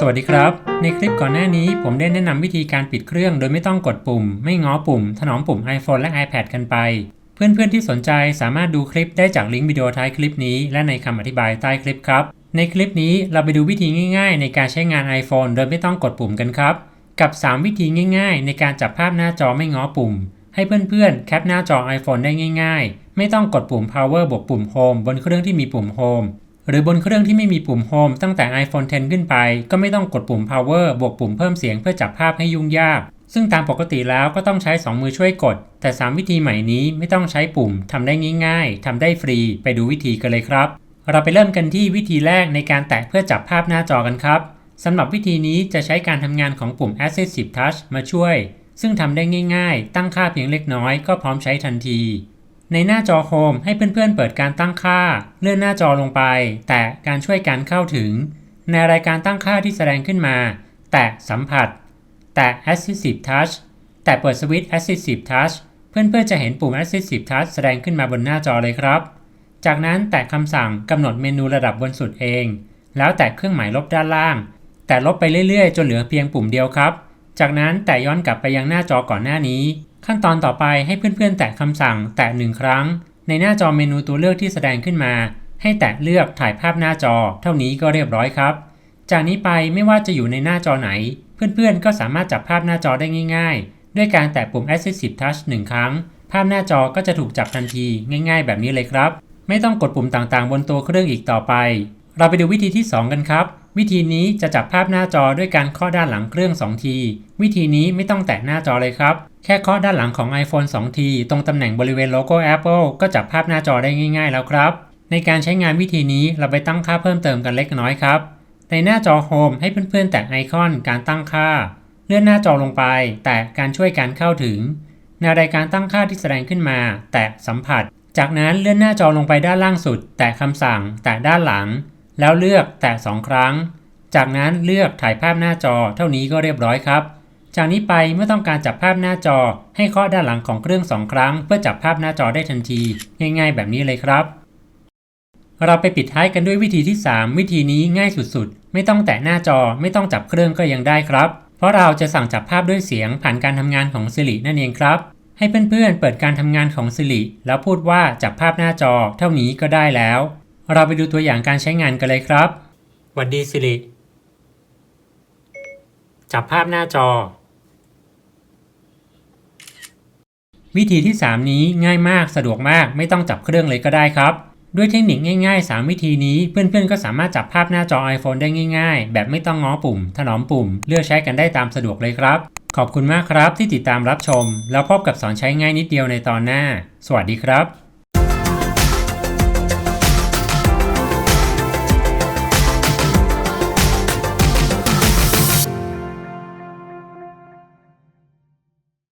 สวัสดีครับ ในคลิปก่อนหน้านี้ผมได้แนะนำวิธีการปิดเครื่องโดยไม่ต้องกดปุ่ม ไม่ง้อปุ่ม ถนอมปุ่ม iPhone และ iPad กันไป เพื่อนๆที่สนใจสามารถดูคลิปได้จากลิงก์วิดีโอท้ายคลิปนี้ และในคำอธิบายใต้คลิปครับ ในคลิปนี้เราไปดูวิธีง่าย ๆ ในการใช้งาน iPhone โดยไม่ต้องกดปุ่มกันครับ กับ 3 วิธีง่าย ๆ ในการจับภาพหน้าจอไม่ง้อปุ่ม ให้เพื่อนๆแคปหน้าจอ iPhone ได้ง่าย ๆ ไม่ต้องกดปุ่ม power บวกปุ่ม home บนเครื่องที่มีปุ่ม home หรือบนเครื่องที่ไม่มีปุ่ม Home ตั้งแต่ iPhone 10 ขึ้นไป ก็ไม่ต้องกดปุ่ม Power บวกปุ่มเพิ่มเสียงเพื่อจับภาพให้ยุ่งยาก ซึ่งตามปกติแล้วก็ต้องใช้ 2 มือช่วยกด แต่ 3 วิธีใหม่นี้ไม่ต้องใช้ปุ่มทำได้ง่ายๆทำได้ฟรี ไปดูวิธีกันเลยครับ เราไปเริ่มกันที่วิธีแรกในการแตะเพื่อจับภาพหน้าจอกันครับสำหรับวิธีนี้จะใช้การทำงานของปุ่ม Assistive Touch มาช่วย ซึ่งทำได้ง่าย ๆ ตั้งค่าเพียงเล็กน้อยก็พร้อมใช้ทันที ในหน้าจอโฮมให้เพื่อนๆเปิดการตั้งค่า เลื่อนหน้าจอลงไป แตะการช่วยการเข้าถึง ในรายการตั้งค่าที่แสดงขึ้นมา แตะสัมผัส แตะ Assistive Touch แตะเปิดสวิตช์ Assistive Touch เพื่อนๆจะเห็นปุ่ม Assistive Touch แสดงขึ้นมาบนหน้าจอเลยครับ จากนั้นแตะคำสั่งกำหนดเมนูระดับบนสุดเอง แล้วแตะเครื่องหมายลบด้านล่าง แตะลบไปเรื่อยๆ จนเหลือเพียงปุ่มเดียวครับ จากนั้นแตะย้อนกลับไปยังหน้าจอก่อนหน้านี้ ขั้นตอนต่อไปให้เพื่อนๆ แตะคำสั่งแตะหนึ่งครั้ง ในหน้าจอเมนูตัวเลือกที่แสดงขึ้นมา ให้แตะเลือกถ่ายภาพหน้าจอ เท่านี้ก็เรียบร้อยครับ จากนี้ไปไม่ว่าจะอยู่ในหน้าจอไหน เพื่อนๆ ก็สามารถจับภาพหน้าจอได้ง่าย ๆ ด้วยการแตะปุ่ม Assistive Touch หนึ่งครั้ง ภาพหน้าจอก็จะถูกจับทันทีง่าย ๆ แบบนี้เลยครับ ไม่ต้องกดปุ่มต่างๆ บนตัวเครื่องอีกต่อไป เราไปดูวิธีที่ 2 กันครับวิธีนี้จะจับภาพหน้าจอด้วยการเคาะด้านหลังเครื่อง 2 ที วิธีนี้ไม่ต้องแตะหน้าจอเลยครับ แค่เคาะด้านหลังของ iPhone 2 ทีตรงตำแหน่งบริเวณโลโก้ Apple ก็จับภาพหน้าจอได้ง่าย ๆ แล้วครับ ในการใช้งานวิธีนี้เราไปตั้งค่าเพิ่มเติมกันเล็กน้อยครับ ในหน้าจอ Home ให้เพื่อนๆ แตะไอคอนการตั้งค่า เลื่อนหน้าจอลงไป แตะการช่วยการเข้าถึงในรายการตั้งค่าที่แสดงขึ้นมา แตะสัมผัส จากนั้นเลื่อนหน้าจอลงไปด้านล่างสุด แตะคำสั่ง แตะด้านหลัง แล้วเลือกแตะ2ครั้ง จากนั้นเลือกถ่ายภาพหน้าจอเท่านี้ก็เรียบร้อยครับ จากนี้ไปเมื่อต้องการจับภาพหน้าจอ ให้เคาะด้านหลังของเครื่อง 2 ครั้ง เพื่อจับภาพหน้าจอได้ทันที ง่ายๆ แบบนี้เลยครับ เราไปปิดท้ายกันด้วยวิธีที่ 3 วิธีนี้ง่ายสุดๆ ไม่ต้องแตะหน้าจอไม่ต้องจับเครื่องก็ยังได้ครับ เพราะเราจะสั่งจับภาพด้วยเสียงผ่านการทำงานของ Siri นั่นเองครับ ให้เพื่อนๆเปิดการทำงานของ Siri แล้วพูดว่าจับภาพหน้าจอ เท่านี้ก็ได้แล้ว เราไปดูตัวอย่างการใช้งานกันเลยครับวัดดี Siri จับภาพหน้าจอ วิธีที่ 3 นี้ง่ายมากสะดวกมากไม่ต้องจับเครื่องเลยก็ได้ครับ ด้วยเทคนิคง่าย ๆ 3 วิธีนี้เพื่อนๆ ก็สามารถจับภาพหน้าจอ iPhone ได้ง่ายๆ แบบไม่ต้องง้อปุ่ม ถนอมปุ่ม เลือกใช้กันได้ตามสะดวกเลยครับ ขอบคุณมากครับที่ติดตามรับชม แล้วพบกับสอนใช้ง่ายนิดเดียวในตอนหน้า สวัสดีครับ